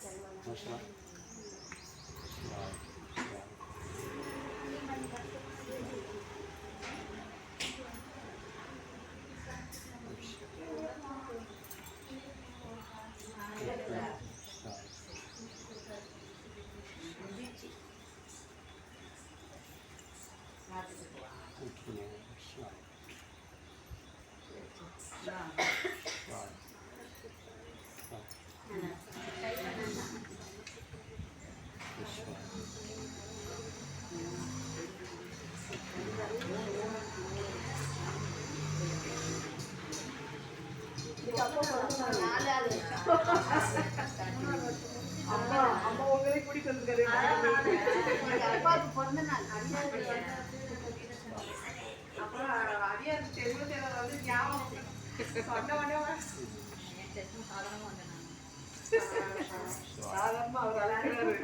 就是啊。அம்மா அம்மா உங்களே கூட்டிட்டு வந்துருக்காரு அப்புறம் அடியார் தெருவு தேவை வந்து ஞாபகம் சொன்ன உடனே சாதாரணமா அவர் அழைக்கிறாரு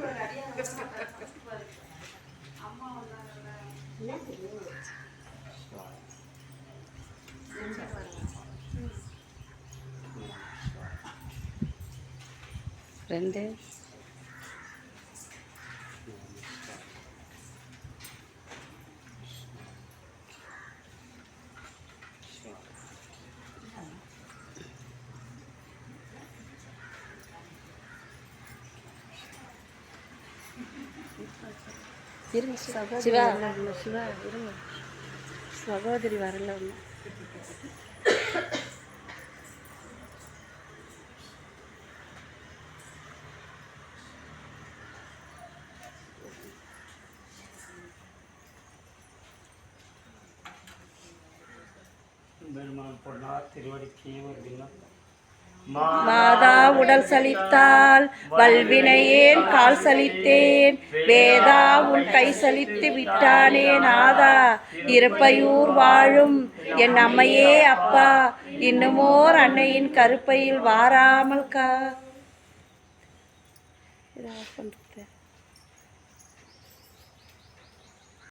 ரெண்டு. இருங்க சிவா. சிவா சிவா இருங்க. சகோதரி வரல ஒன்று பொன்னார் திருவடிக்கு ஒரு விண்ணப்பம் மாதா உடல் சலித்தால் வல்வினையேன் கால் சலித்தேன்? வேதா உன் கை சலித்து விட்டானே நாதா இருப்பையூர் வாழும் என் அம்மையே அப்பா இன்னுமோர் அன்னையின் கருப்பையில் வாராமல் கா